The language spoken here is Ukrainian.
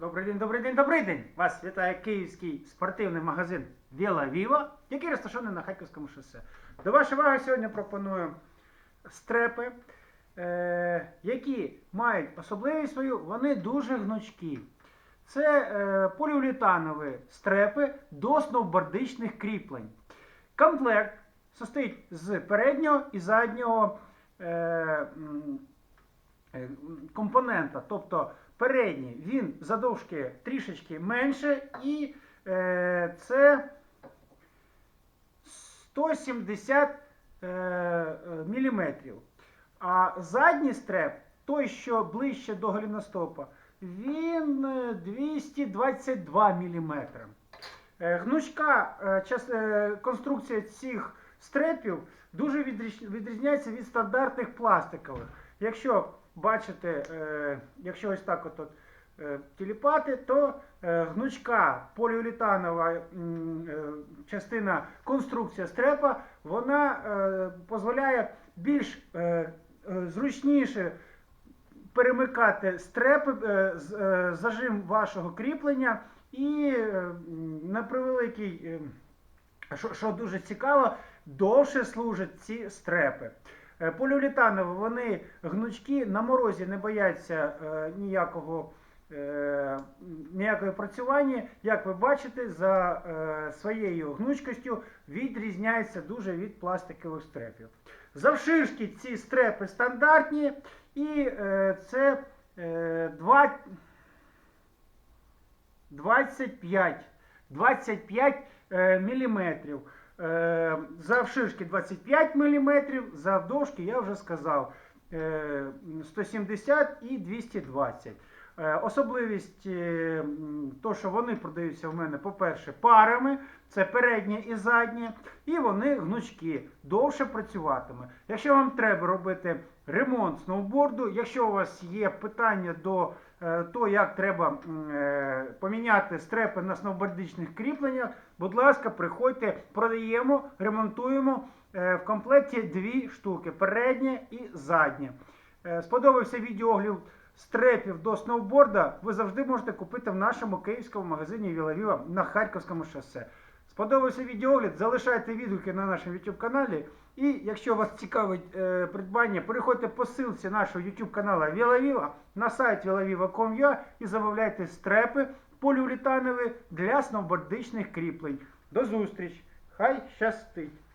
Добрий день, добрий день, добрий день! Вас вітає київський спортивний магазин Віла Віва, який розташований на Харківському шосе. До вашої уваги сьогодні пропоную стрепи, е, які мають особливість свою, вони дуже гнучкі. Це е, поліуретанові стрепи до сноубордичних кріплень. Комплект состоїть з переднього і заднього е, компонента. Тобто передній він задовжки трішечки менше, і е, це 170 е, міліметрів. А задній стреп, той, що ближче до голіностопа, він е, 222 мм. Е, Гнучка е, час- е, конструкція цих стрепів дуже відрізняється від стандартних пластикових. Якщо бачите, е, якщо ось так от, от е, тіліпати, то е, гнучка поліуретанова м, е, частина конструкція стрепа, вона е, дозволяє більш е, е, зручніше перемикати стрепи, е, з- е, зажим вашого кріплення і е, на превеликий, е, що, що дуже цікаво, довше служать ці стрепи. Е, Поліуретанові вони гнучкі, на морозі не бояться е, ніякого. е, Ніякої працювання, як ви бачите, за своєю гнучкістю відрізняється дуже від пластикових стрепів. Завширшки ці стрепи стандартні, і це е, два- 25, 25 е, міліметрів. Е, завширшки 25 мм, завдовжки я вже сказав е, 170 і 220. Е, Особливість, е, то, що вони продаються в мене, по-перше, парами, це переднє і заднє, і вони гнучкі, довше працюватиме. Якщо вам треба робити ремонт сноуборду, якщо у вас є питання до е, того, як треба е, поміняти стрепи на сноубордичних кріпленнях, будь ласка, приходьте, продаємо, ремонтуємо. Е, В комплекті дві штуки: переднє і заднє. Е, Сподобався відеоогляд стрепів до сноуборда. Ви завжди можете купити в нашому київському магазині Вілавіва на Харківському шосе. Сподобався відеоогляд, залишайте відгуки на нашому YouTube каналі. І якщо вас цікавить е, придбання, переходьте по ссылці нашого YouTube каналу Вілавіва на сайт vilaviva.com.ua і замовляйте стрепи поліуретанові для сноубордичних кріплень. До зустріч! Хай щастить!